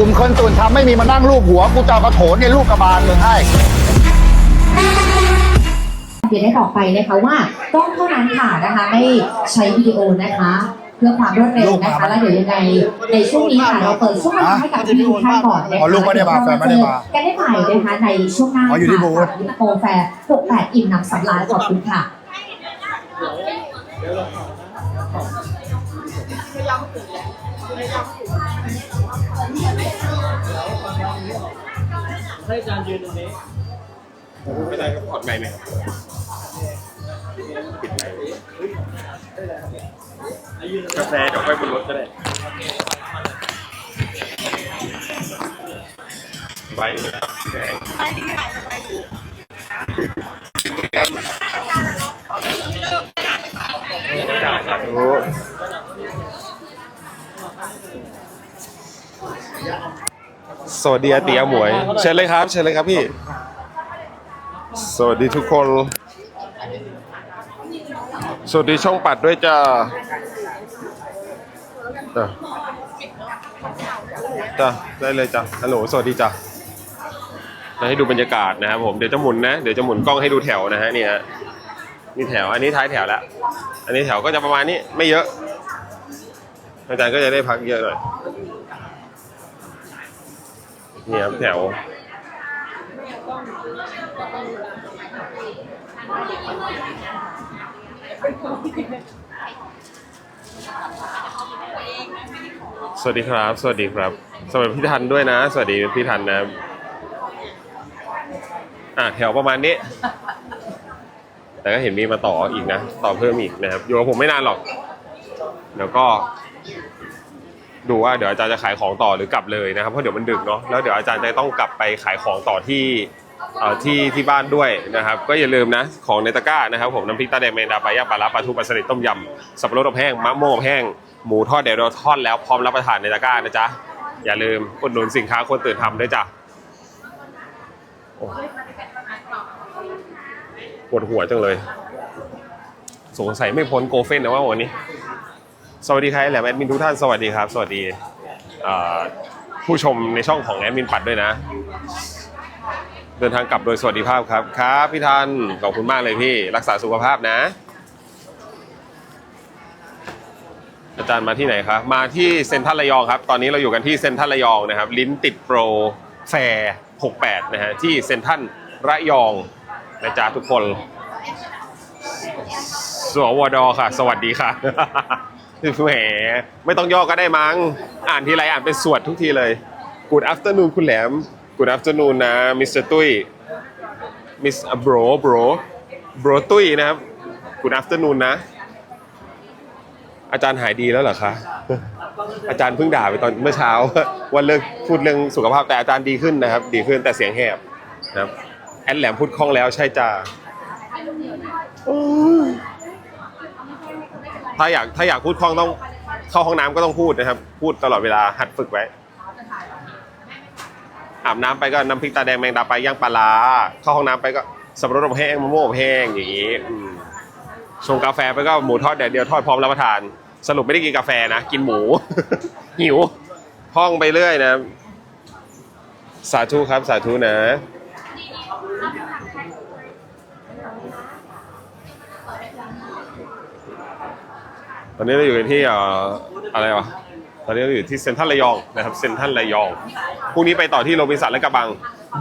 กลุ่มคนส่วนทำไม่มีมานั่งรูปหัว กูจะเอากระโถนเนี่ยลูกกระบาลมึงให้เดี๋ยวได้บอกไปนะคะว่ากล้องเท่านั้นค่ะนะคะไม่ใช้วิดีโอนะคะ เพื่อความรวดเร็วนะคะแล้วเดี๋ยวยังไงในช่วงนี้ค่ะเราเปิดช่วงเวลาให้กับทีมท่านก่อนนะคะอ๋อลูกไม่ได้มาแฟนไม่ได้มากันได้ใหม่นะคะในช่วงหน้าอ๋ออยู่ที่บูธค่ะกับโปรแฟร์68อิ่มหนำสำราญขอบคุณค่ะ ให้อาจารย์ยืนตรงนี้ไม่ได้ก็ถอดไมค์ไหมครับปิดไมค์ให้ยืนตรงกาแฟเดี๋ยวค่อยบนรถก็ได้ไปแดงจ่าย สวัสดีอาเตียหมวย เชิญเลยครับ เชิญเลยครับพี่ สวัสดีทุกคน สวัสดีช่องปัดด้วยจ้าจ้าจ้าได้เลยจ้าฮัลโหลสวัสดีจ้ามาให้ดูบรรยากาศนะครับผมเดี๋ยวจะหมุนนะเดี๋ยวจะหมุนกล้องให้ดูแถวนะฮะเนี่ยนี่แถวอันนี้ท้ายแถวแล้ว อันนี้แถวก็จะประมาณนี้ไม่เยอะอาจารย์ก็จะได้พักเยอะหน่อย เนี่ยครับแถว สวัสดีครับ สวัสดีครับสวัสดีพี่ทันด้วยนะ สวัสดีพี่ทันนะ อะแถวประมาณนี้ แต่ก็เห็นมีมาต่ออีกนะ ต่อเพิ่มอีกนะครับ อยู่กับผมไม่นานหรอกเดี๋ยวก็ ดูว่าเดี๋ยวอาจารย์จะขายของต่อหรือกลับเลยนะครับเพราะเดี๋ยวมันดึกเนาะแล้วเดี๋ยวอาจารย์จะต้องกลับไปขายของต่อที่ที่ที่บ้านด้วยนะครับ ก็อย่าลืมนะของในตะกร้านะครับผมน้ำพริกตาแดงแมงดาปลาย่างปลาร้าปลาทูปลาสลิดต้มยำสับปะรดอบแห้งมะม่วงอบแห้งหมูทอดเดี๋ยวเราทอดแล้วพร้อมรับประทานในตะกร้านะจ๊ะอย่าลืมอุดหนุนสินค้าคนตื่นทำด้วยจ้ะปวดหัวจังเลย สงสัยไม่พ้นโกเฟนนะว่าวันนี้ สวัสดีครับแหลมแอดมินทุกท่านสวัสดีครับ สวัสดีผู้ชมในช่องของแอดมินปัดด้วยนะ เดินทางกลับโดยสวัสดิภาพครับครับพี่ทันขอบคุณมากเลยพี่รักษาสุขภาพนะ อาจารย์มาที่ไหนครับมาที่เซ็นทรัลระยองครับ ตอนนี้เราอยู่กันที่เซ็นทรัลระยองนะครับ ลิ้นติดโปรแฟร์68 นะฮะที่เซ็นทรัลระยองนะจ๊ะทุกคนสวดค่ะ สวัสดีค่ะ แหมไม่ต้องย่อก็ได้มั้ง อ่านทีไรอ่านเป็นสวดทุกทีเลย Good afternoon คุณแหลม Good afternoon นะ Mr. ตุ้ย Miss Bro Bro Bro ตุ้ยนะครับ Good afternoon นะ อาจารย์หายดีแล้วเหรอคะ อาจารย์เพิ่งด่าไปตอนเมื่อเช้าว่าเลิกพูดเรื่องสุขภาพแต่อาจารย์ดีขึ้นนะครับ ดีขึ้นแต่เสียงแหบนะครับแอนแหลมพูดคล่องแล้วใช่จ้า ถ้าอยากถ้าอยากพูดคล่องต้องเข้าห้องน้ำก็ต้องพูดนะครับ พูดตลอดเวลาหัดฝึกไว้ อาบน้ำไปก็น้ำพริกตาแดงแมงดาไปย่างปลาร้าเข้าห้องน้ำไปก็สับปะรดอบแห้งมะม่วงอบแห้งอย่างนี้อืมชงกาแฟไปก็หมูทอดแดดเดียวทอดพร้อมรับประทาน สรุปไม่ได้กินกาแฟนะกินหมู หิวห้องไปเรื่อยนะ สาธุครับสาธุนะ ตอนนี้เราอยู่กันที่เอ่ออะไรวะตอนนี้เราอยู่ที่เซ็นทรัลระยองนะครับเซ็นทรัลระยองพรุ่งนี้ไปต่อที่โรบินสันและกระบัง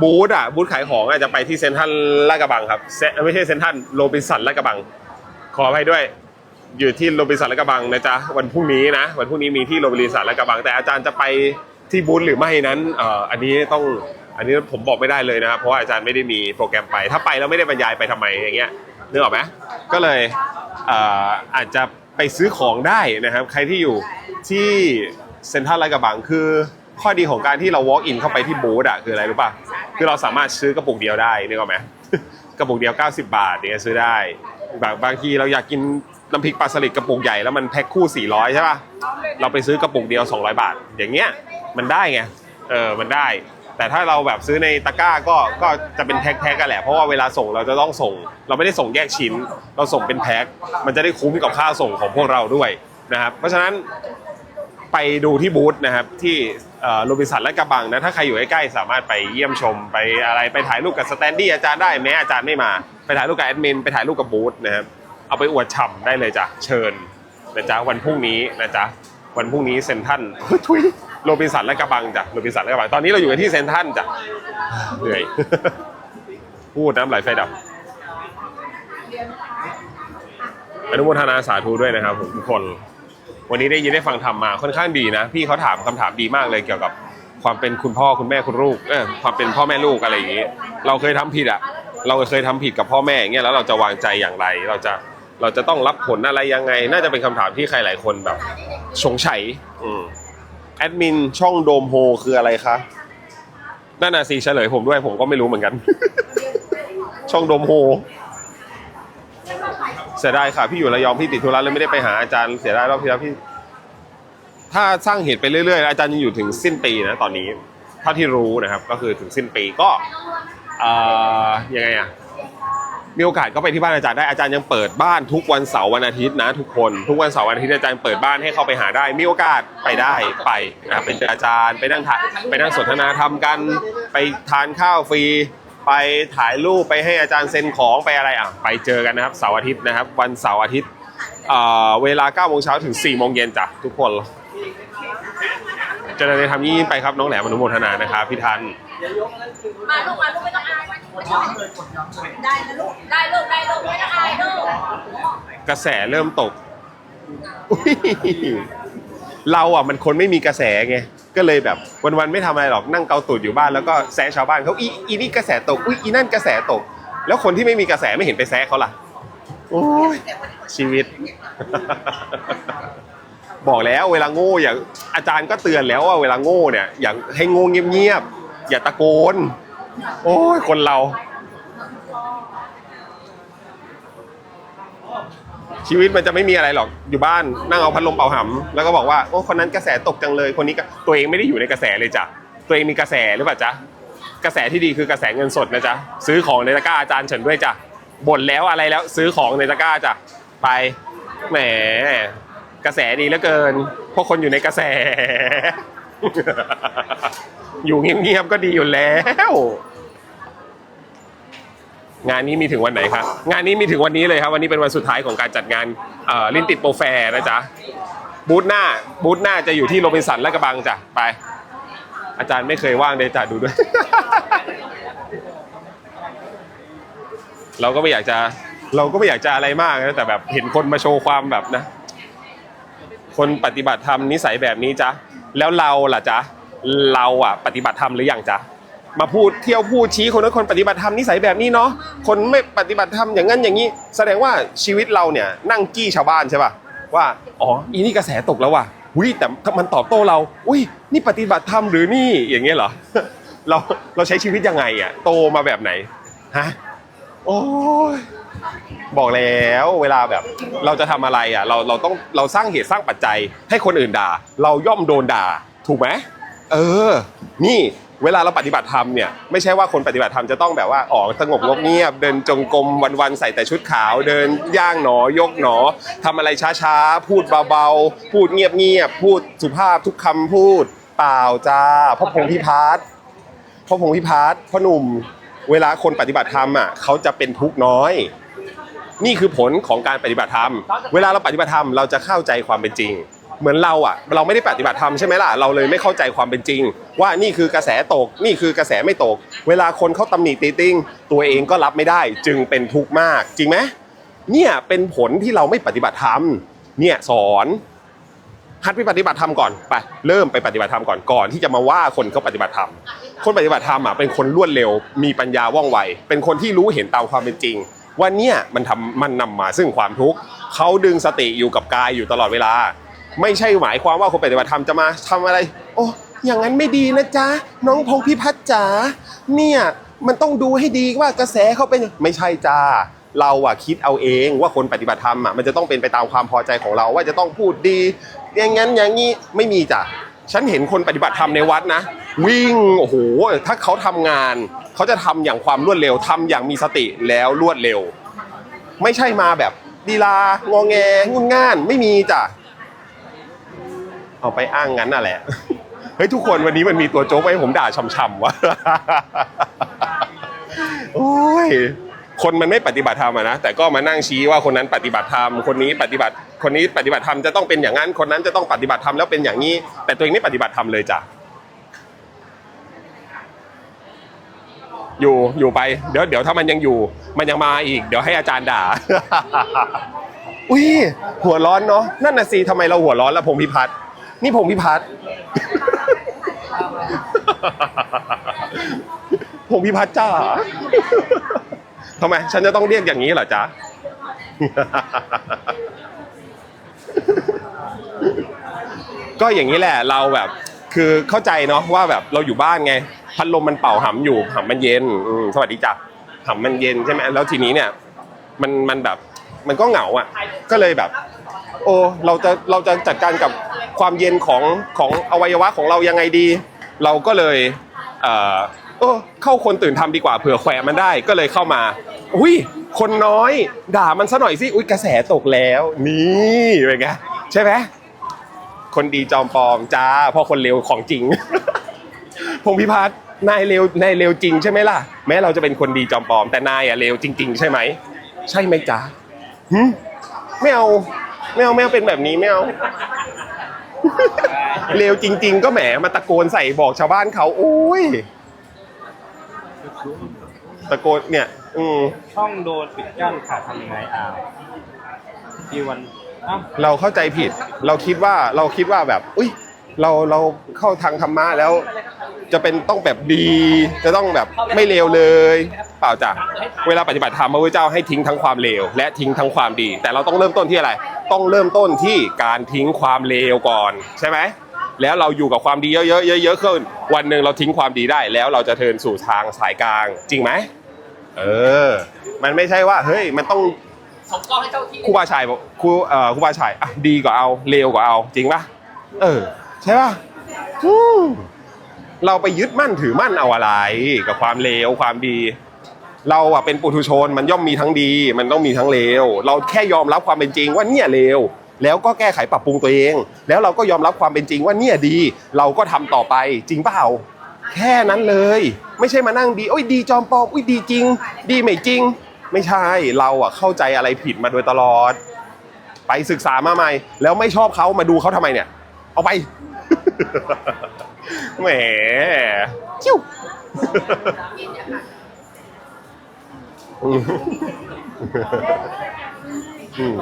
บูธอะบูธขายของอาจจะไปที่เซ็นทรัลลาดกระบังครับเซไม่ใช่เซ็นทรัลโรบินสันลาดกระบัง ขออภัยด้วย อยู่ที่โรบินสันลาดกระบังนะจ๊ะวันพรุ่งนี้นะวันพรุ่งนี้มีที่โรบินสันลาดกระบัง แต่อาจารย์จะไปที่บูธหรือไม่นั้นเอ่ออันนี้ต้องอันนี้ผมบอกไม่ได้เลยนะครับเพราะว่าอาจารย์ไม่ได้มีโปรแกรมไป ถ้าไปแล้วไม่ได้บรรยายไปทำไมอย่างเงี้ยนึกออกไหมก็เลยเอ่ออาจจะ ไปซื้อของได้นะครับ ใครที่อยู่ที่เซ็นทรัลลาดกระบังคือ ข้อดีของการที่เรา walk in เข้าไปที่บูธอะคืออะไรรู้ป่ะคือเราสามารถซื้อกระปุกเดียวได้นึกออกไหมกระปุกเดียว 90 บาทเนี่ยซื้อได้แบบบางทีเราอยากกินน้ำพริกปลาสลิดกระปุกใหญ่แล้วมันแพ็คคู่ 400 ใช่ป่ะเราไปซื้อกระปุกเดียว 200 บาท อย่างเงี้ยมันได้ไงเออมันได้ แต่ถ้าเราแบบซื้อในตะกร้าก็ก็จะเป็นแพ็คแพ็คกันแหละเพราะว่าเวลาส่งเราจะต้องส่ง เราไม่ได้ส่งแยกชิ้น เราส่งเป็นแพ็คมันจะได้คุ้มกับค่าส่งของพวกเราด้วยนะครับเพราะฉะนั้นไปดูที่บูธนะครับที่โรบินสันและกระบังนะถ้าใครอยู่ใกล้ๆสามารถไปเยี่ยมชมไปอะไรไปถ่ายรูปกับสแตนดี้อาจารย์ได้แม้อาจารย์ไม่มาไปถ่ายรูปกับแอดมินไปถ่ายรูปกับบูธนะครับเอาไปอวดฉ่ำได้เลยจ้ะเชิญนะจ๊ะวันพรุ่งนี้นะจ๊ะวันพรุ่งนี้เซนทันทุย โรบินสันและกระบังจ้ะโรบินสันและกระบัง ตอนนี้เราอยู่กันที่เซนทันจ้ะเหนื่อย พูดน้ำไหลไฟดับอนุโมทนาสาธุด้วยนะครับผมทุกคน วันนี้ได้ยินได้ฟังธรรมมาค่อนข้างดีนะ พี่เขาถามคำถามดีมากเลยเกี่ยวกับความเป็นคุณพ่อคุณแม่คุณลูกเออความเป็นพ่อแม่ลูกอะไรอย่างนี้ เราเคยทำผิดอะเราเคยทำผิดกับพ่อแม่อย่างเงี้ยแล้วเราจะวางใจอย่างไร เราจะเราจะต้องรับผลอะไรยังไง น่าจะเป็นคำถามที่ใครหลายคนแบบสงสัย อืม แอดมินช่องโดมโฮคืออะไรคะนั่นน่ะสิเฉลยผมด้วยผมก็ไม่รู้เหมือนกัน ช่องโดมโฮเสียดายค่ะ พี่อยู่ระยองพี่ติดธุระเลยไม่ได้ไปหาอาจารย์เสียดายรอบที่แล้วพี่ ถ้าสร้างเหตุไปเรื่อยๆ อาจารย์ยังอยู่ถึงสิ้นปีนะตอนนี้เท่าที่รู้นะครับ ก็คือถึงสิ้นปีก็เอ่อยังไงอะ มีโอกาสก็ไปที่บ้านอาจารย์ได้อาจารย์ยังเปิดบ้านทุกวันเสาร์วันอาทิตย์นะทุกคนทุกวันเสาร์วันอาทิตย์อาจารย์เปิดบ้านให้เข้าไปหาได้ มีโอกาสไปได้ไปนะเป็นอาจารย์ไปนั่งถ่ายไปนั่งสนทนาธรรมกัน ไปทานข้าวฟรี ไปถ่ายรูปไปให้อาจารย์เซ็นของไปอะไรอะไปเจอกันนะครับเสาร์อาทิตย์นะครับ วันเสาร์อาทิตย์เอ่อเวลา9โมงเช้าถึง4โมงเย็นจ้ะทุกคนจริญในธรรมยิ่งไปครับน้องแหลมอนุโมทนานะครับพี่ทันมาลูกมาลูกไม่ต้องอาย ไม่ต้องได้นะลูกได้ลูกได้ลูกไม่ต้องอายลูกกระแสเริ่มตกอุ๊ยเราอะมันคนไม่มีกระแสไง ก็เลยแบบวันๆไม่ทำอะไรหรอกนั่งเกาตูดอยู่บ้านแล้วก็แซะชาวบ้านเขาอีอีนี่กระแสตกอุ้ยอีนั่นกระแสตก แล้วคนที่ไม่มีกระแสไม่เห็นไปแซะเขาล่ะโอ้ยชีวิต บอกแล้วเวลาโง่อย่าอาจารย์ก็เตือนแล้วว่าเวลาโง่เนี่ยอย่าให้โง่เงียบๆอย่าตะโกน โอ้ยคนเรา ชีวิตมันจะไม่มีอะไรหรอกอยู่บ้านนั่งเอาพัดลมเป่าหำแล้วก็บอกว่าโอ้คนนั้นกระแสตกจังเลยคนนี้ก็ตัวเองไม่ได้อยู่ในกระแสเลยจ้ะตัวเองมีกระแสหรือเปล่าจ๊ะกระแสที่ดีคือกระแสเงินสดนะจ๊ะซื้อของในตะกร้าอาจารย์เฉินด้วยจ้ะบ่นแล้วอะไรแล้วซื้อของในตะกร้าจ้ะไปแหมกระแสดีเหลือเกินเพราะคนอยู่ในกระแส อยู่เงียบๆก็ดีอยู่แล้ว งานนี้มีถึงวันไหนครับ งานนี้มีถึงวันนี้เลยครับ วันนี้เป็นวันสุดท้ายของการจัดงานลินติดโปรแฟร์นะจ๊ะ บูธหน้า บูธหน้าจะอยู่ที่โรบินสันและกระบังจ้ะ ไป อาจารย์ไม่เคยว่างเลยจ้ะดูด้วย เราก็ไม่อยากจะ เราก็ไม่อยากจะอะไรมากนะ แต่แบบเห็นคนมาโชว์ความแบบนะ คนปฏิบัติธรรมนิสัยแบบนี้จ๊ะแล้วเราล่ะจ๊ะ เราอะปฏิบัติธรรมหรือยังจ๊ะมาพูดเที่ยวพูดชี้คนนั้นคนปฏิบัติธรรมนิสัยแบบนี้เนาะคนไม่ปฏิบัติธรรมอย่างนั้นอย่างนี้ แสดงว่าชีวิตเราเนี่ยนั่งกี้ชาวบ้านใช่ป่ะว่าอ๋ออีนี่กระแสตกแล้วว่ะอุ้ยแต่มันตอบโต้เรา อุ้ยนี่ปฏิบัติธรรมหรือนี่อย่างเงี้ยเหรอเราเราใช้ชีวิตยังไงอะโตมาแบบไหนฮะโอ้ยบอกแล้วเวลาแบบเราจะทำอะไรอะเราเราต้องเราสร้างเหตุสร้างปัจจัยให้คนอื่นด่า เราย่อมโดนด่าถูกไหม เออ นี่เวลาเราปฏิบัติธรรมเนี่ยไม่ใช่ว่าคนปฏิบัติธรรมจะต้องแบบว่าอ๋อสงบงบเงียบ เดินจงกรมวันๆใส่แต่ชุดขาว เดินย่างหนอยกหนอทำอะไรช้าๆ พูดเบาๆ พูดเงียบๆ พูดสุภาพทุกคำพูด เปล่าจ้าพ่อพงพิพัฒน์พ่อพงพิพัฒน์พ่อหนุ่ม เวลาคนปฏิบัติธรรมอะเขาจะเป็นทุกข์น้อย นี่คือผลของการปฏิบัติธรรม เวลาเราปฏิบัติธรรมเราจะเข้าใจความเป็นจริง เหมือนเราอะ เราไม่ได้ปฏิบัติธรรมใช่ไหมล่ะเราเลยไม่เข้าใจความเป็นจริง ว่านี่คือกระแสตกนี่คือกระแสไม่ตก เวลาคนเขาตำหนิตีติ้งตัวเองก็รับไม่ได้จึงเป็นทุกข์มาก จริงไหมเนี่ยเป็นผลที่เราไม่ปฏิบัติธรรมเนี่ยสอนหัดไปปฏิบัติธรรมก่อนไปเริ่มไปปฏิบัติธรรมก่อนก่อนที่จะมาว่าคนเขาปฏิบัติธรรมคนปฏิบัติธรรมอะเป็นคนรวดเร็ว มีปัญญาว่องไว เป็นคนที่รู้เห็นตามความเป็นจริงว่าเนี่ยมันทำมันนำมาซึ่งความทุกข์เขาดึงสติอยู่กับกายอยู่ตลอดเวลา ไม่ใช่หมายความว่าคนปฏิบัติธรรมจะมาทำอะไร โอ้อย่างนั้นไม่ดีนะจ๊ะ น้องพงพิพัฒน์จ๋าเนี่ยมันต้องดูให้ดีว่ากระแสเขาเป็นไม่ใช่จ้าเราอะคิดเอาเองว่าคนปฏิบัติธรรมอะมันจะต้องเป็นไปตามความพอใจของเราว่าจะต้องพูดดี อย่างนั้นอย่างนี้ไม่มีจ้ะฉันเห็นคนปฏิบัติธรรมในวัดนะ วิ่งโอ้โหถ้าเขาทำงาน เขาจะทำอย่างความรวดเร็วทำอย่างมีสติแล้วรวดเร็ว ไม่ใช่มาแบบดีลางอแงงุนง่านไม่มีจ้ะ เอาไปอ้างงั้นน่ะแหละ เฮ้ยทุกคนวันนี้มันมีตัวโจ๊กไว้ให้ผมด่าช่ำๆวะโอ้ยคนมันไม่ปฏิบัติธรรมอะนะแต่ก็มานั่งชี้ว่าคนนั้นปฏิบัติธรรมคนนี้ปฏิบัติคนนี้ปฏิบัติธรรมจะต้องเป็นอย่างนั้น คนนั้นจะต้องปฏิบัติธรรมแล้วเป็นอย่างนี้ แต่ตัวเองไม่ปฏิบัติธรรมเลยจ้ะอยู่อยู่ไปเดี๋ยวเดี๋ยวถ้ามันยังอยู่ มันยังมาอีก เดี๋ยวให้อาจารย์ด่า อุ้ยหัวร้อนเนาะนั่นน่ะสิทำไมเราหัวร้อนละพงพิพัฒน์ นี่พงพิพัฒน์พงพิพัฒน์จ้าทำไม ฉันจะต้องเรียกอย่างนี้เหรอจ๊ะ ก็อย่างนี้แหละเราแบบ คือเข้าใจเนาะว่าแบบเราอยู่บ้านไง พัดลมมันเป่าหำอยู่หำมันเย็นอืมสวัสดีจ้ะหำมันเย็นใช่ไหมแล้วทีนี้เนี่ย มันมันแบบ มันก็เหงาอะ ก็เลยแบบ โอ้เราจะเราจะจัดการกับความเย็นของของอวัยวะของเรายังไงดี เราก็เลยเออเออเข้าคนตื่นทำดีกว่าเผื่อแขวะมันได้ก็เลยเข้ามาอุ้ยคนน้อยด่ามันซะหน่อยสิอุ้ยกระแสตกแล้ว นี่เป็นไงใช่ไหมคนดีจอมปลอมจ้าพราะคนเลวของจริงพงพิพัฒน์นายเลวนายเลวจริงใช่ไหมล่ะ แม้เราจะเป็นคนดีจอมปลอมแต่นายอะเลวจริง ๆ ใช่ไหมใช่ไหมจ๊ะหึไม่เอา ไม่เอาไม่เอาเป็นแบบนี้ไม่เอาเลวจริง ๆ ก็แหมมาตะโกนใส่บอกชาวบ้านเขาโอ้ยตะโกนเนี่ย อืมช่องโดนปิดกั้นค่ะทำยังไงอ่าวกี่วันเอ้าเราเข้าใจผิด เราคิดว่าเราคิดว่าแบบ อุ้ย เราเราเข้าทางธรรมะแล้ว จะเป็นต้องแบบดี จะต้องแบบไม่เลวเลย เปล่าจ้ะเวลาปฏิบัติธรรมพระพุทธเจ้าให้ทิ้งทั้งความเลวและทิ้งทั้งความดี แต่เราต้องเริ่มต้นที่อะไร ต้องเริ่มต้นที่การทิ้งความเลวก่อนใช่ไหมแล้วเราอยู่กับความดีเยอะๆเยอะๆขึ้น วันหนึ่งเราทิ้งความดีได้ แล้วเราจะเทินสู่ทางสายกลาง จริงไหมเออ มันไม่ใช่ว่าเฮ้ยมันต้องผมก็ให้เจ้าที่ครูบาชัยบอกครูเอ่อครูบาชัยอะดีกว่าเอาเลวกว่าเอาจริงปะเออ ใช่ป่ะเราไปยึดมั่นถือมั่นเอาอะไร กับความเลวความดี เราอะเป็นปุถุชนมันย่อมมีทั้งดี มันต้องมีทั้งเลวเราแค่ยอมรับความเป็นจริงว่าเนี่ยเลวแล้วก็แก้ไขปรับปรุงตัวเอง แล้วเราก็ยอมรับความเป็นจริงว่าเนี่ยดี เราก็ทำต่อไปจริงเปล่าแค่นั้นเลย ไม่ใช่มานั่งดีโอ้ยดีจอมปลอมอุ้ยดีจริง ดีไม่จริง ไม่ใช่เราอะเข้าใจอะไรผิดมาโดยตลอด ไปศึกษามาใหม่ แล้วไม่ชอบเขามาดูเขาทำไมเนี่ย เอาไป แหมจิ้วอืมอืม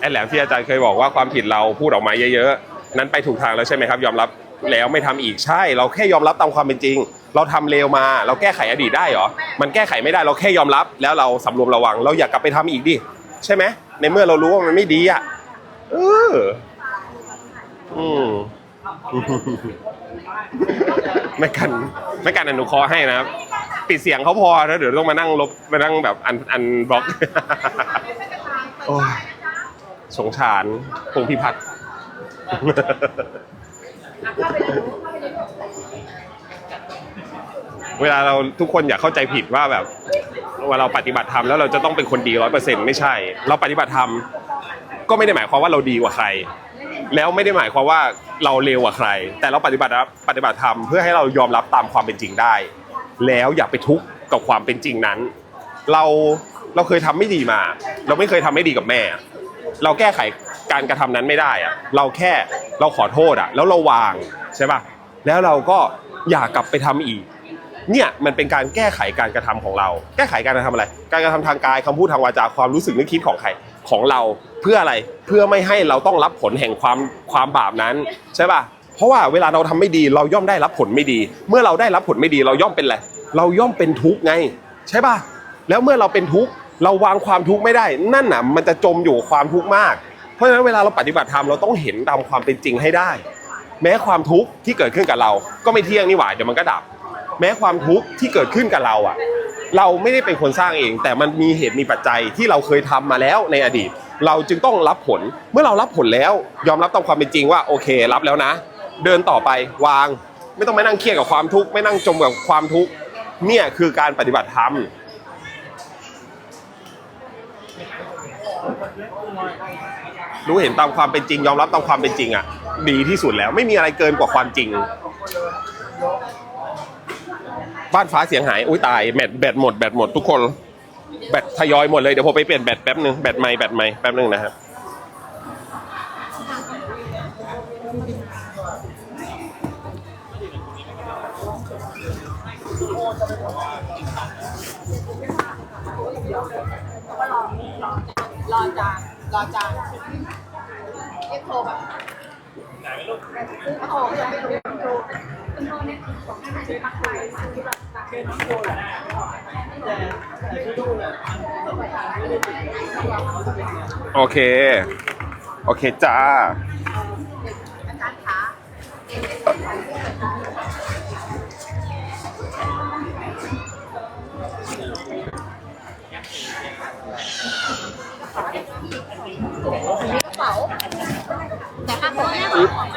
ไอ้แหลมที่อาจารย์เคยบอกว่าความผิดเราพูดออกมาเยอะๆ นั้นไปถูกทางแล้วใช่ไหมครับ ยอมรับแล้วไม่ทำอีกใช่ เราแค่ยอมรับตามความเป็นจริง เราทำเลวมา เราแก้ไขอดีตได้เหรอ มันแก้ไขไม่ได้เราแค่ยอมรับ แล้วเราสำรวมระวัง เราอยากกลับไปทำอีกดิใช่ไหมในเมื่อเรารู้ว่ามันไม่ดีอะเอออืม ไม่กันไม่กันอนุเคราะห์ให้นะครับ ปิดเสียงเขาพอแล้วเดี๋ยวต้องมานั่งลบมานั่งแบบอันอันบล็อกโอ้ยสงสารพงพิพัฒน์เวลาเราทุกคนอยากเข้าใจผิดว่าแบบว่าเราปฏิบัติธรรมแล้วเราจะต้องเป็นคนดีร้อยเปอร์เซ็นต์ไม่ใช่ เราปฏิบัติธรรมก็ไม่ได้หมายความว่าเราดีกว่าใคร แล้วไม่ได้หมายความว่าเราเลวกว่าใคร แต่เราปฏิบัติปฏิบัติธรรมเพื่อให้เรายอมรับตามความเป็นจริงได้ แล้วอย่าไปทุกข์กับความเป็นจริงนั้น เราเราเคยทำไม่ดีมา เราไม่เคยทำไม่ดีกับแม่ เราแก้ไขการกระทำนั้นไม่ได้อะเราแค่เราขอโทษอะแล้วเราวางใช่ป่ะแล้วเราก็อย่ากลับไปทำอีก เนี่ยมันเป็นการแก้ไขการกระทำของเรา แก้ไขการกระทำอะไร การกระทำทางกายคำพูดทางวาจาความรู้สึกนึกคิดของใครของเรา พื่ออะไรเพื่อไม่ให้เราต้องรับผลแห่งความความบาปนั้นใช่ป่ะเพราะว่าเวลาเราทำไม่ดีเราย่อมได้รับผลไม่ดี เมื่อเราได้รับผลไม่ดีเราย่อมเป็นอะไรเราย่อมเป็นทุกข์ไง ใช่ป่ะแล้วเมื่อเราเป็นทุกข์เราวางความทุกข์ไม่ได้ นั่นน่ะมันจะจมอยู่ความทุกข์มาก เพราะฉะนั้นเวลาเราปฏิบัติธรรมเราต้องเห็นตามความเป็นจริงให้ได้ แม้ความทุกข์ที่เกิดขึ้นกับเรา ก็ไม่เที่ยงนี่หว่าเดี๋ยวมันก็ดับ แม้ความทุกข์ที่เกิดขึ้นกับเราอะ เราไม่ได้เป็นคนสร้างเอง แต่มันมีเหตุมีปัจจัยที่เราเคยทำมาแล้วในอดีต เราจึงต้องรับผลเมื่อเรารับผลแล้ว ยอมรับตามความเป็นจริงว่าโอเค รับแล้วนะ เดินต่อไปวาง ไม่ต้องมานั่งเครียดกับความทุกข์ไม่นั่งจมกับความทุกข์เนี่ยคือการปฏิบัติธรรมรู้เห็นตามความเป็นจริง ยอมรับตามความเป็นจริงอะดีที่สุดแล้วไม่มีอะไรเกินกว่าความจริง บ้านฟ้าเสียงหายอุ้ยตายแบตแบตหมดแบตหมดทุกคน ทยอยหมดเลย เดี๋ยวผมไปเปลี่ยนแบตแป๊บหนึ่งแบตใหม่แบตใหม่แป๊บหนึ่งนะครับรอจานรอจานเรียกโทรแบบโทรยังไม่รู้โอเค โอเคจ้า อาจารย์คะ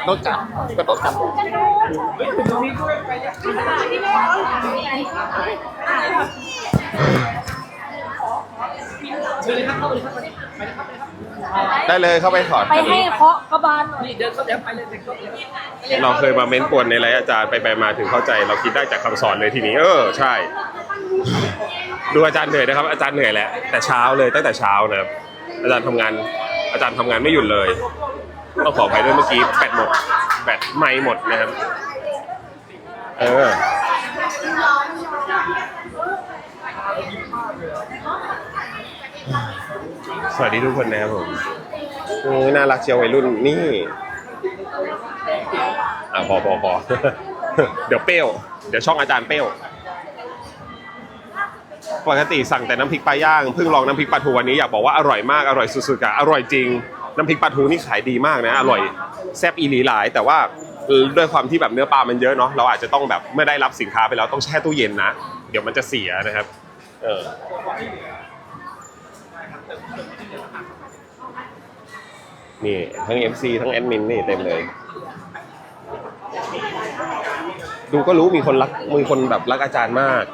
นี่ยต้องจับก็ต้องจับได้เลยเข้าไปถอดไปให้เคาะกระบาลหน่อยเราเคยมาเม้นปวนในไลฟ์อาจารย์ไปไปมาถึงเข้าใจ เราคิดได้จากคำสอนเลยทีนี้ เออใช่ ดูอาจารย์เหนื่อยนะครับ อาจารย์เหนื่อยแหละแต่เช้าเลยตั้งแต่เช้านะครับอาจารย์ทำงานอาจารย์ทำงานไม่หยุดเลย ต้องขออภัยด้วยเมื่อกี้แบตหมด แบตไม่หมดนะครับ เออ สวัสดีทุกคนนะครับผมโอ้ยน่ารักเชียววัยรุ่นนี่อะพอพอพอเดี๋ยวเปรี้ยว เดี๋ยวช่องอาจารย์เปรี้ยวปกติสั่งแต่น้ำพริกปลาย่างเพิ่งลองน้ำพริกปลาทูวันนี้อยากบอกว่าอร่อยมากอร่อยสุดๆอะอร่อยจริง น้ำพริกปลาทูนี่ขายดีมากนะอร่อยแซ่บอีหลีหลาย แต่ว่าด้วยความที่แบบเนื้อปลามันเยอะเนาะเราอาจจะต้องแบบเมื่อได้รับสินค้าไปแล้วต้องแช่ตู้เย็นนะ เดี๋ยวมันจะเสียนะครับ เออนี่ทั้ง MC ทั้งแอดมินนี่เต็มเลย ดูก็รู้มีคนรักมีคนแบบรักอาจารย์มาก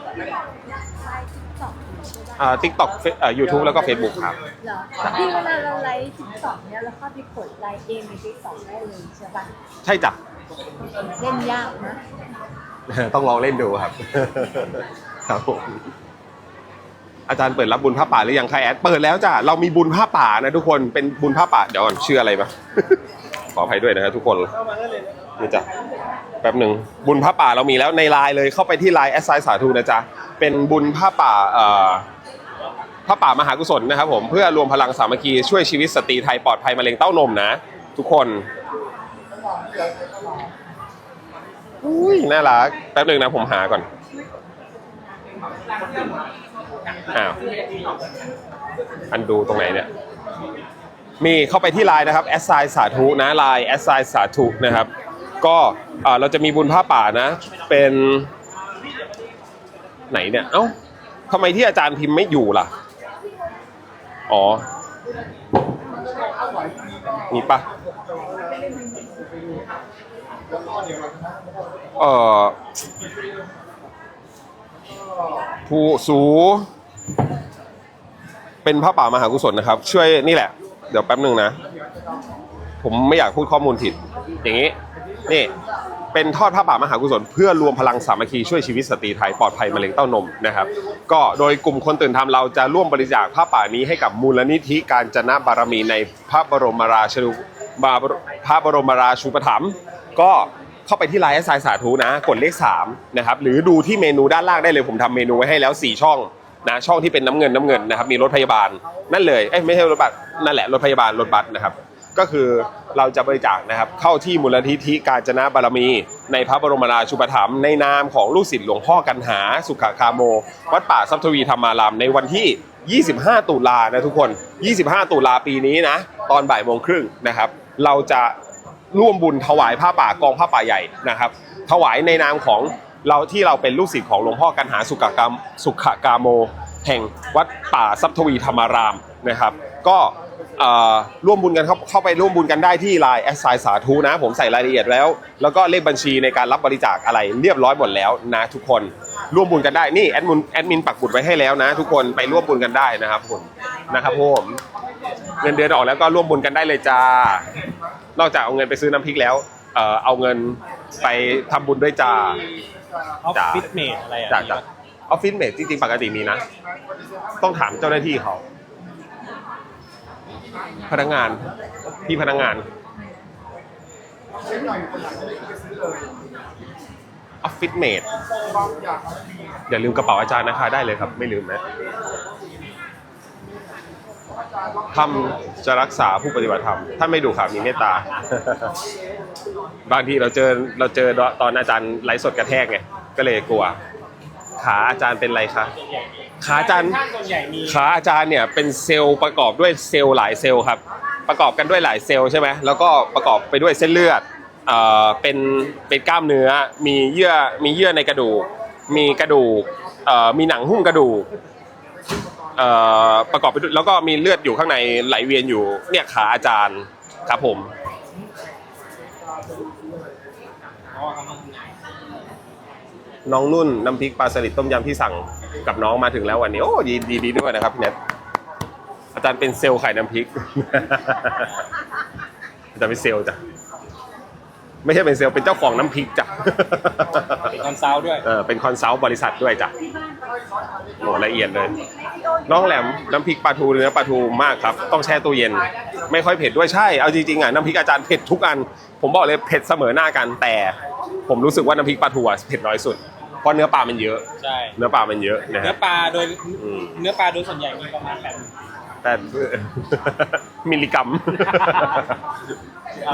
อ่าทิกตอกเอ่อยูทูบแล้วก็ Facebook ครับ เหรอพี่เวลาเราไลฟ์ทิกตอกเนี่ยเราเข้าไปกดไลค์เองในทิกตอกได้เลยใช่ปะใช่จ้ะ เล่นยากนะ ต้องลองเล่นดูครับ ครับผมอาจารย์เปิดรับบุญผ้าป่าหรือยังคะแอดเปิดแล้วจ้ะเรามีบุญผ้าป่านะทุกคนเป็นบุญผ้าป่าเดี๋ยวก่อนชื่ออะไรปะขออภัยด้วยนะครับทุกคนนี่จ้ะแป๊บหนึ่งบุญผ้าป่าเรามีแล้วในไลน์เลยเข้าไปที่ไลน์แอสไซสาธุนะจ๊ะเป็นบุญผ้าป่าเอ่อ ผ้าป่ามหากุศลนะครับผมเพื่อรวมพลังสามัคคีช่วยชีวิตสตรีไทยปลอดภัยมะเร็งเต้านมนะ ทุกคนอุ้ยน่ารักแป๊บหนึ่งนะผมหาก่อนอ้าวอันดูตรงไหนเนี่ยมีเข้าไปที่ไลน์นะครับแอสไซสาธุนะไลน์แอสไซสาธุนะครับ ก็อ่าเราจะมีบุญผ้าป่านะ เป็นไหนเนี่ย เอ้าทำไมที่อาจารย์พิมพ์ไม่อยู่ล่ะ อ๋อ นี่ปะเอ่อผู้สู เป็นพระป่ามหากุศลนะครับ ช่วยนี่แหละ เดี๋ยวแป๊บหนึ่งนะ ผมไม่อยากพูดข้อมูลผิด อย่างนี้ นี่ เป็นทอดผ้าป่ามหากุศลเพื่อรวมพลังสามัคคีช่วยชีวิตสตรีไทยปลอดภัยมะเร็งเต้านมนะครับก็โดยกลุ่มคนตื่นทำเราจะร่วมบริจาคผ้าป่านี้ให้กับมูลนิธิการจนะบารมีในพระบรมราชูบาพระบรมราชูปถัมภ์ก็เข้าไปที่ไลน์สไซสาธุนะ กดเลข3นะครับหรือดูที่เมนูด้านล่างได้เลยผมทำเมนูไว้ให้แล้ว 4 ช่องนะช่องที่เป็นน้ำเงินน้ำเงินนะครับมีรถพยาบาลนั่นเลยเอ้ยไม่ใช่รถบัสนั่นแหละรถพยาบาลรถบัสนะครับ ก็คือเราจะบริจาคนะครับเข้าที่มูลนิธิการจนะบารมี ในพระบรมราชูปถัมภ์ในนามของลูกศิษย์หลวงพ่อกันหาสุขคาโม วัดป่าทรัพย์ทวีธรรมารามในวันที่ 25 ตุลานะทุกคน 25 ตุลาปีนี้นะ ตอนบ่ายโมงครึ่งนะครับ เราจะร่วมบุญถวายผ้าป่ากองผ้าป่าใหญ่นะครับ ถวายในนามของเราที่เราเป็นลูกศิษย์ของหลวงพ่อกันหาสุขกามสุขกาโม แห่งวัดป่าทรัพย์ทวีธรรมารามนะครับ ก็ ร่วมบุญกันเข้าเข้าไปร่วมบุญกันได้ที่ไลน์แอสไซสาธุนะ ผมใส่รายละเอียดแล้ว แล้วก็เลขบัญชีในการรับบริจาคอะไรเรียบร้อยหมดแล้วนะทุกคนร่วมบุญกันได้นี่แอดมินแอดมินปักบุดไว้ให้แล้วนะ ทุกคนไปร่วมบุญกันได้นะครับผมนะครับผมเงินเดือนออกแล้วก็ร่วมบุญกันได้เลยจ้านอกจากเอาเงินไปซื้อน้ำพริกแล้วเอ่อเอาเงินไปทำบุญด้วยจ้าออฟฟิศเมดอะไรอะจากจากออฟฟิศเมดจริงๆปกติมีนะ ต้องถามเจ้าหน้าที่เขา พนักงานพี่พนักงานออฟฟิศเมดอย่าลืมกระเป๋าอาจารย์นะคะได้เลยครับ ไม่ลืมนะทำจะรักษาผู้ปฏิบัติธรรมถ้าไม่ดูข่าวมีเมตตา บางทีเราเจอเราเจอตอนอาจารย์ไลฟ์สดกระแทกไงก็เลยกลัว ขาอาจารย์เป็นไรคะ ขาอาจารย์ส่วนใหญ่มีขาอาจารย์เนี่ยเป็นเซลล์ประกอบด้วยเซลล์หลายเซลล์ครับ ประกอบกันด้วยหลายเซลล์ใช่ไหมแล้วก็ประกอบไปด้วยเส้นเลือดเอ่อเป็นเป็นกล้ามเนื้อ มีเยื่อมีเยื่อในกระดูก มีกระดูกเอ่อมีหนังหุ้มกระดูกเอ่อประกอบไปด้วยแล้วก็มีเลือดอยู่ข้างในไหลเวียนอยู่เนี่ยขาอาจารย์ครับผมน้องนุ่นน้ำพริกปลาสลิดต้มยำที่สั่ง กับน้องมาถึงแล้ววันนี้ โอ้ดีดีดีด้วยนะครับพี่เน็ตอาจารย์เป็นเซลล์ขายน้ำพริก อาจารย์เป็นเซลล์จ้ะไม่ใช่เป็นเซลล์เป็นเจ้าของน้ำพริกจ้ะเป็นคอนซัลท์ด้วยเออเป็นคอนซัลท์บริษัทด้วยจ้ะโหละเอียดเลย น้องแหลมน้ำพริกปลาทูเนื้อปลาทูมากครับ ต้องแช่ตู้เย็น ไม่ค่อยเผ็ดด้วยใช่เอาจริงๆอะน้ำพริกอาจารย์เผ็ดทุกอัน ผมบอกเลยเผ็ดเสมอหน้ากันแต่ ผมรู้สึกว่าน้ำพริกปลาทูอะเผ็ดน้อยสุดเพ ราะเนื้อปลามันเยอะ ใช่เนื้อปลามันเยอะนะเนื้ฮะ อปลาโดยอืม เนื้อปลาโดยส่วนใหญ่มีประมาณแปดแต่ มิลลิกรัม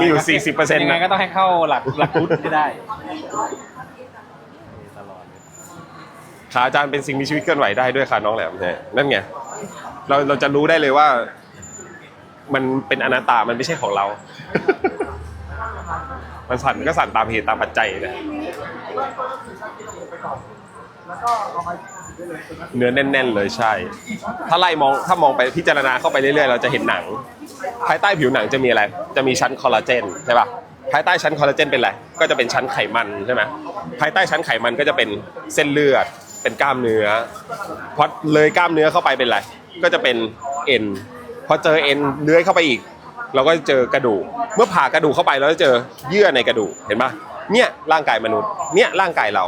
มีอยู่40%ยังไงก็ต้องให้เข้าหลักหลักพุทธให้ได้ตลอดเลยขาอาจารย์เป็นสิ่งมีชีวิตเคลื่อนไหวได้ด้วยค่ะน้องแหลมเนี่ยนั่นไงเราเราจะรู้ได้เลยว่า มันเป็นอนัตตามันไม่ใช่ของเรา มันสั่นก็สั่นตามเหตุตามปัจจัยนะ เนื้อแน่น ๆ เลยใช่ ถ้าไล่มองถ้ามองไปพิจารณาเข้าไปเรื่อยๆ เราจะเห็นหนัง ภายใต้ผิวหนังจะมีอะไร จะมีชั้นคอลลาเจนใช่ป่ะ ภายใต้ชั้นคอลลาเจนเป็นอะไร ก็จะเป็นชั้นไขมันใช่ไหมภายใต้ชั้นไขมันก็จะเป็นเส้นเลือด เป็นกล้ามเนื้อ พอเลยกล้ามเนื้อเข้าไปเป็นอะไร ก็จะเป็นเอ็น พอเจอเอ็นเลื้อยเข้าไปอีก เราก็จะเจอกระดูก เมื่อผ่ากระดูกเข้าไปเราจะเจอเยื่อในกระดูก เห็นปะเนี่ยร่างกายมนุษย์ เนี่ยร่างกายเรา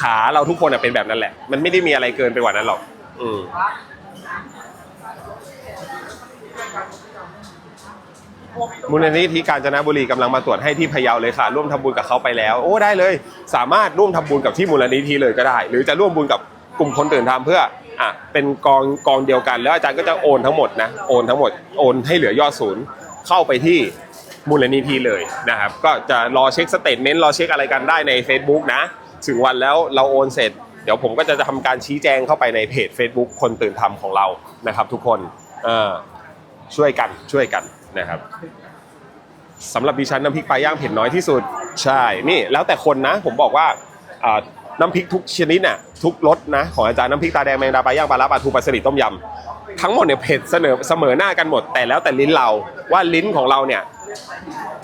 ขาเราทุกคนเป็นแบบนั้นแหละ มันไม่ได้มีอะไรเกินไปกว่านั้นหรอก อืมมูลนิธิการจนบุรีกำลังมาตรวจให้ที่พะเยาเลยค่ะ ร่วมทำบุญกับเขาไปแล้ว โอ้ได้เลย สามารถร่วมทำบุญกับที่มูลนิธิเลยก็ได้ หรือจะร่วมบุญกับกลุ่มคนตื่นทำเพื่ออะเป็นกองกองเดียวกันแล้วอาจารย์ก็จะโอนทั้งหมดนะโอนทั้งหมดโอนให้เหลือยอดศูนย์เข้าไปที่มูลนิธิเลยนะครับ ก็จะรอเช็คสเตทเมนต์รอเช็คอะไรกันได้ใน Facebook นะ ถึงวันแล้วเราโอนเสร็จ เดี๋ยวผมก็จะทำการชี้แจงเข้าไปในเพจ Facebook คนตื่นทำของเรานะครับ ทุกคนช่วยกันช่วยกันนะครับสำหรับดิฉันน้ำพริกปลาย่างเผ็ดน้อยที่สุดใช่นี่แล้วแต่คนนะ ผมบอกว่าน้ำพริกทุกชนิดน่ะทุกรสนะของอาจารย์น้ำพริกตาแดงแมงดาปลาย่างปลาลาปลาทูปลาสลิดต้มยำทั้งหมดเนี่ยเผ็ดเสนอเสมอหน้ากันหมด แต่แล้วแต่ลิ้นเราว่าลิ้นของเราเนี่ย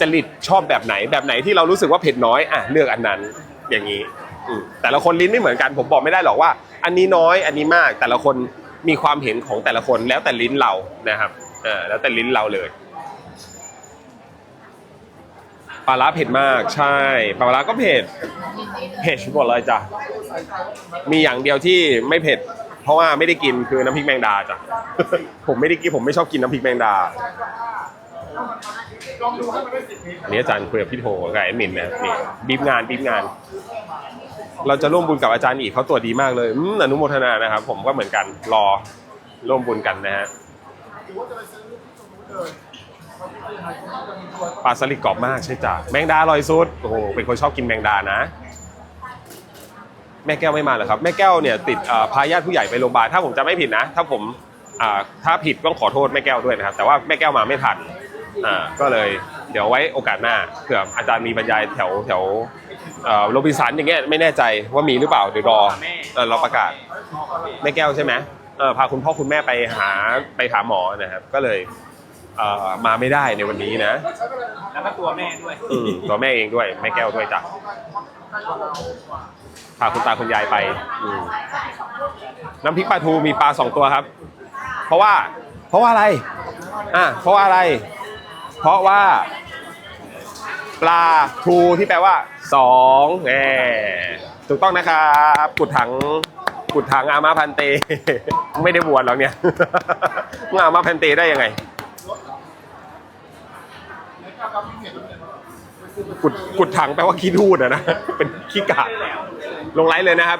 จริตชอบแบบไหนแบบไหนที่เรารู้สึกว่าเผ็ดน้อยอะเลือกอันนั้นอย่างนี้ แต่ละคนลิ้นไม่เหมือนกันผมบอกไม่ได้หรอกว่า อันนี้น้อยอันนี้มากแต่ละคนมีความเห็นของแต่ละคนแล้วแต่ลิ้นเรานะครับเออแล้วแต่ลิ้นเราเลยปลาร้าเผ็ดมากใช่ปลาร้าก็เผ็ดเผ็ดหมดเลยจ้ะมีอย่างเดียวที่ไม่เผ็ด เพราะว่าไม่ได้กินคือน้ำพริกแมงดาจ้ะผมไม่ได้กินผมไม่ชอบกินน้ำพริกแมงดาอันนี้อาจารย์คุยกับพี่โทกับแอดมินนะนี่บีบงานบีบงาน เราจะร่วมบุญกับอาจารย์อีกเขาตัวจดีมากเลยอืมอนุโมทนานะครับ ผมก็เหมือนกันรอร่วมบุญกันนะฮะปลาสลิดกรอบมากใช่จ้ะแมงดาอร่อยสุดโอ้โหเป็นคนชอบกินแมงดานะ แม่แก้วไม่มาเหรอครับ แม่แก้วเนี่ยติดพาญาติผู้ใหญ่ไปโรงพยาบาลถ้าผมจะไม่ผิดนะ ถ้าผมถ้าผิดต้องขอโทษแม่แก้วด้วยนะครับ แต่ว่าแม่แก้วมาไม่ทันก็เลยเดี๋ยวไว้โอกาสหน้าเผื่ออาจารย์มีบรรยายแถวแถว โรบินสันอย่างเงี้ยไม่แน่ใจว่ามีหรือเปล่าเดี๋ยวรอเออเราประกาศแม่แก้วใช่ไหมเออพาคุณพ่อคุณแม่ไปหาไปหาหมอนะครับ ก็เลยเอ่อมาไม่ได้ในวันนี้นะแล้วก็ตัวแม่ด้วยอืมตัวแม่เองด้วยแม่แก้วด้วยจ้ะพาคุณตาคุณยายไปอืมน้ำพริกปลาทูมีปลาสองตัวครับ เพราะว่า เพราะว่าอะไร อะเพราะว่าอะไร เพราะว่า ปลาทูที่แปลว่าสองแหมถูกต้องนะครับกุดถังกุดถังอามาพันเต ไม่ได้บวชหรอกเนี่ยมึงอามาพันเตได้ยังไงกุดกุดถังแปลว่าขี้ทูดอะนะเป็นขี้กะลงไลฟ์เลยนะครับ